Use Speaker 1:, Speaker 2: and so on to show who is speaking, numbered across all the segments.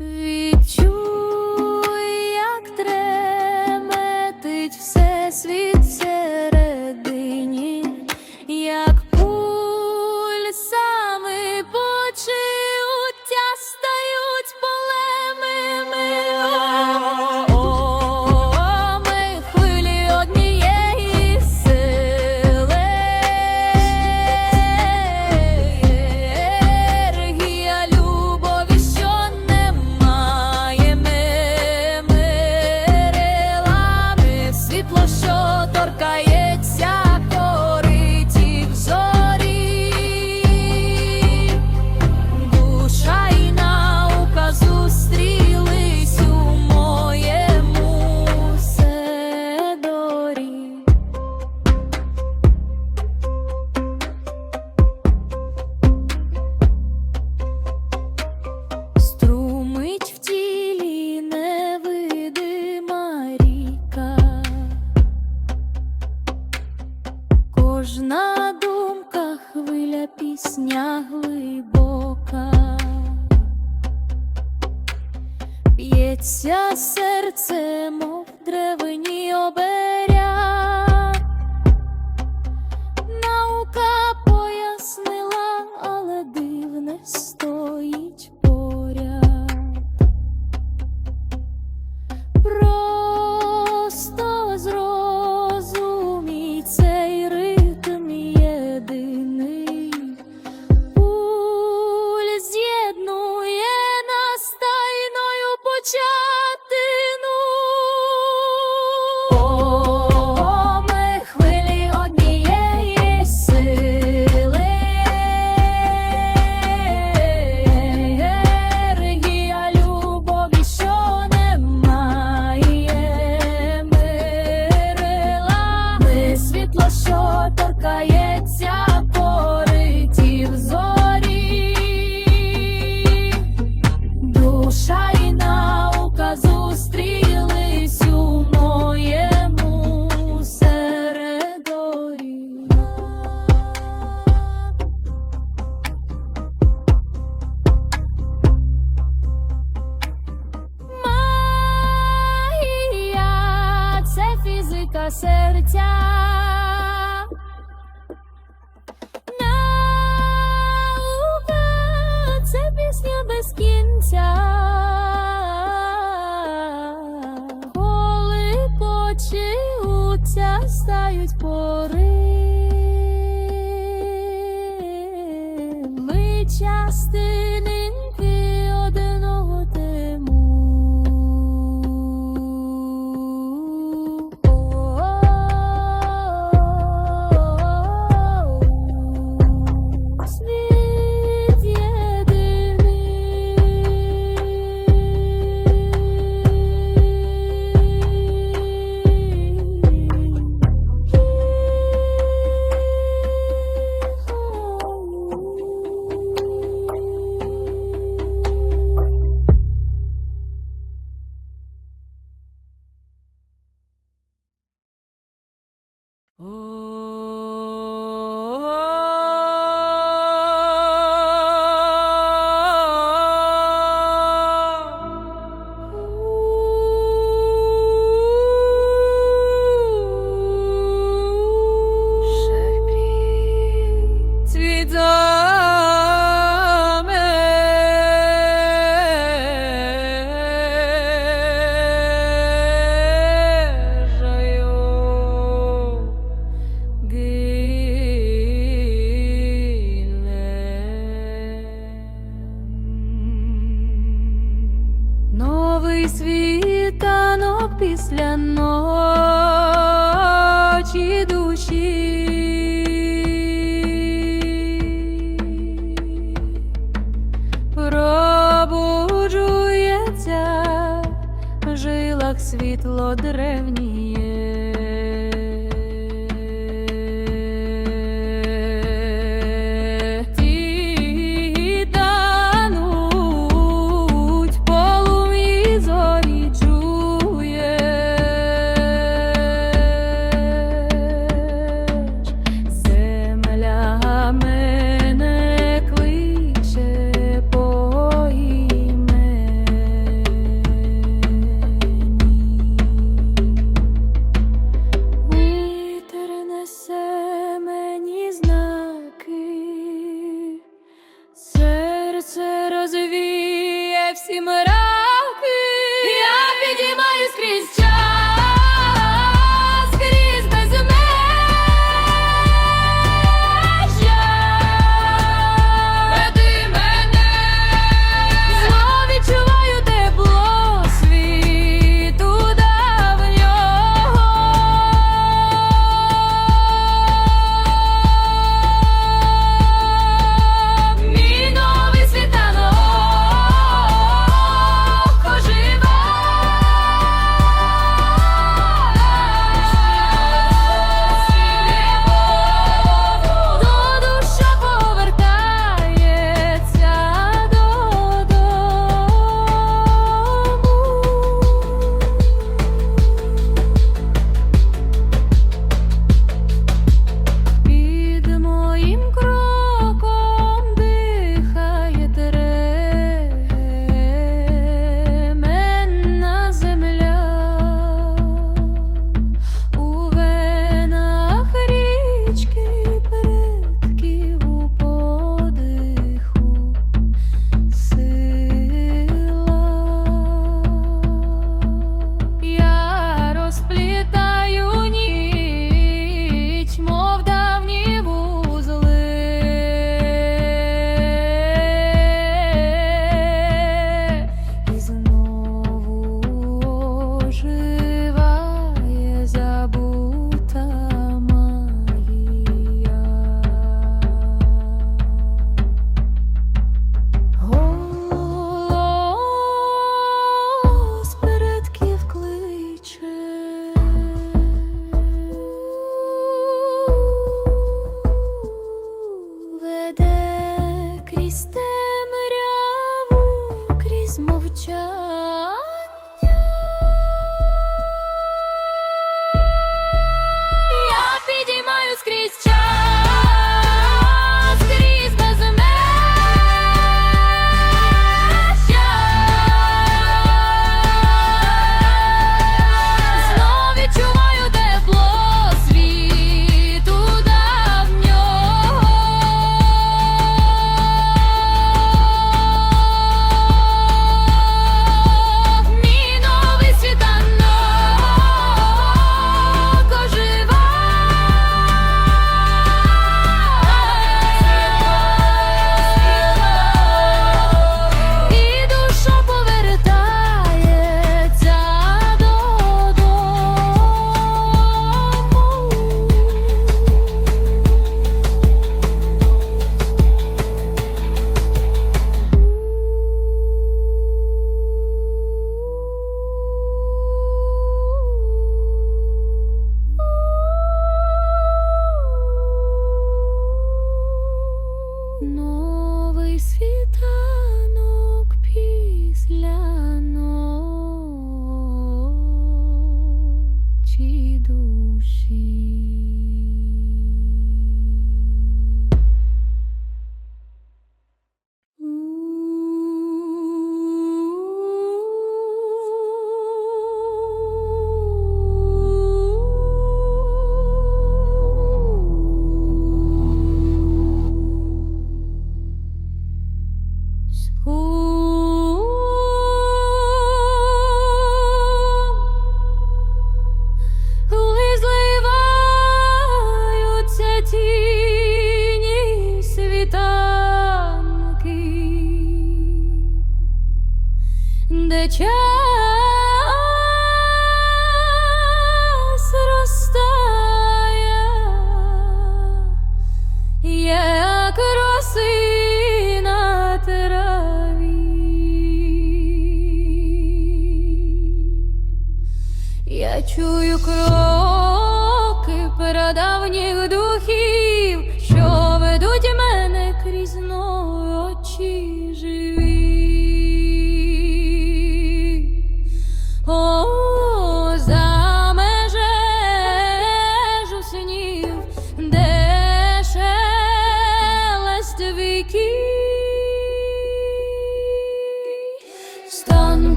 Speaker 1: Відчуй,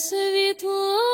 Speaker 1: світло.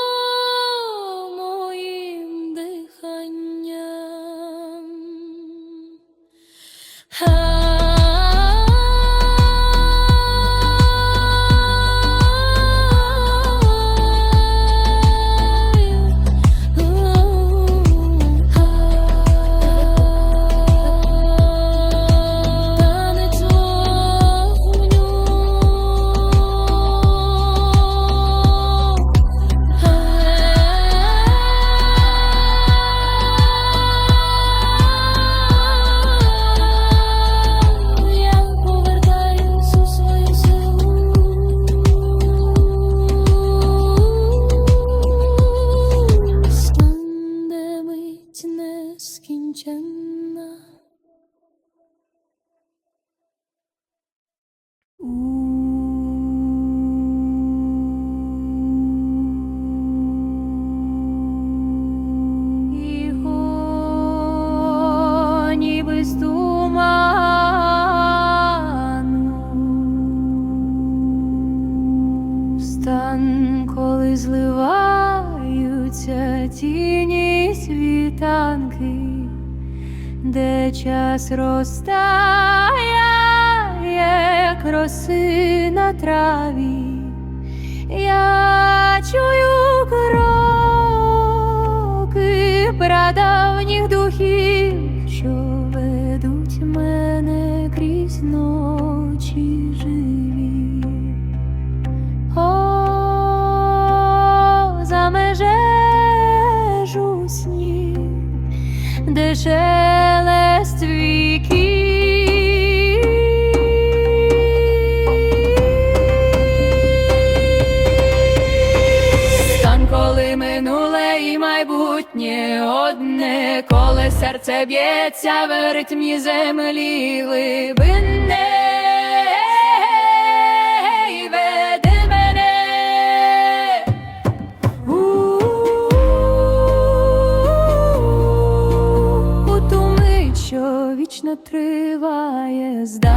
Speaker 1: світанки, де час розтає, як роси на траві, я чую кроки прадавніх духів, що ведуть мене крізь ночі. де шелест коли минуле і майбутнє одне, коли серце б'ється в ритмі землі глибинне. Вічно триває здань,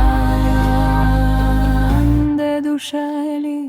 Speaker 1: де душа літає.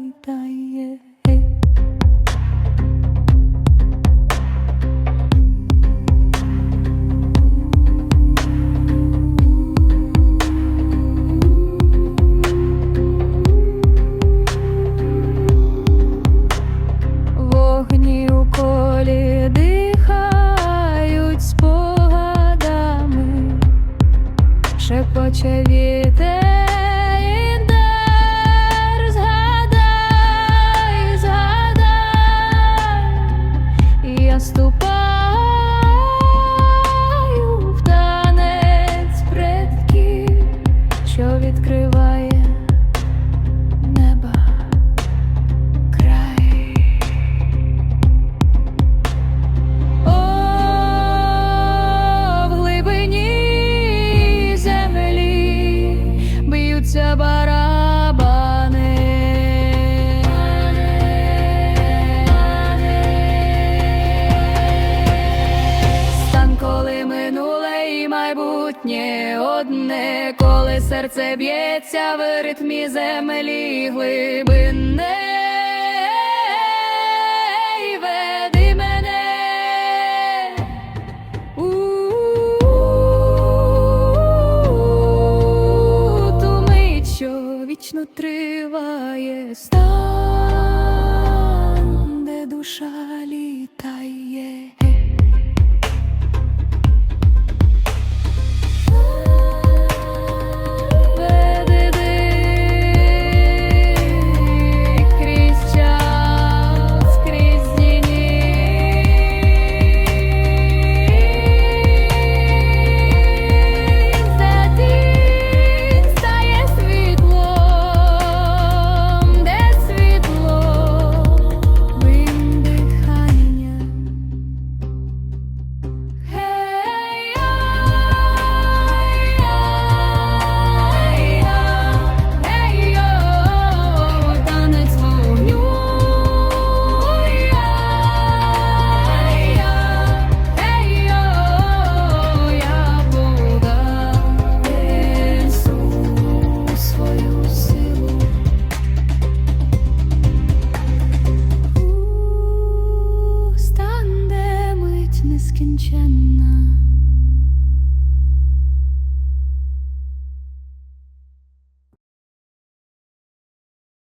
Speaker 1: Серце б'ється